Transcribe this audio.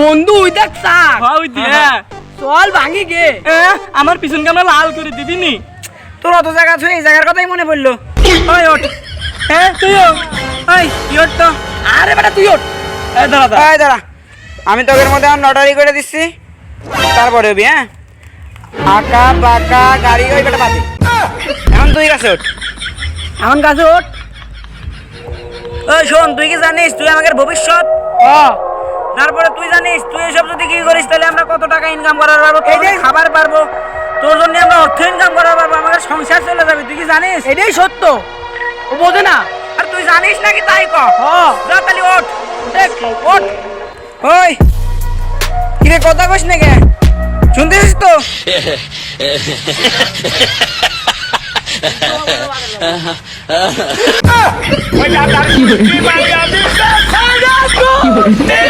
বন্ধু ওই দেখ চাক। হ্যাঁ ওই দিয়ে চল ভাঙি গে। আমার পিছন কামরা লাল করে দিবি নি? তোর অত জায়গা ছুঁয়ে এই জায়গার কথাই মনে পড়ল। ওই ওঠ। হ্যাঁ তুই ওই ইয়র তো। আরে বেটা তুই ওঠ। এই দাঁড়া দাঁড়া। দাঁড়া। আমি তোকের মধ্যে আমার লটারি করে দিচ্ছি। তারপরে হবি হ্যাঁ? আঁকা বাঁকা গাড়ি ওই বেটা বাদে। এখন তুই কাছে ওঠ। এমন কাছে ওঠ। ওই শোন তুই কি জানিস তুই আমাদের ভবিষ্যৎ ও তারপরে তুই জানিস তুই এসব যদি কি করিস তাহলে আমরা কত টাকা ইনকাম করার পারব? খাবার পারব? তোর জন্য আমরা অর্থ ইনকাম করার পারব আমাদের সংসার চলে যাবে তুই কি জানিস? এটাই সত্য। ও বোঝে না। আর তুই জানিস নাকি তাই ক? যা তাহলে ওঠ। দেখ ওঠ। ওই। কিরে কথা কইস না কে? শুনতেছিস তো? vida,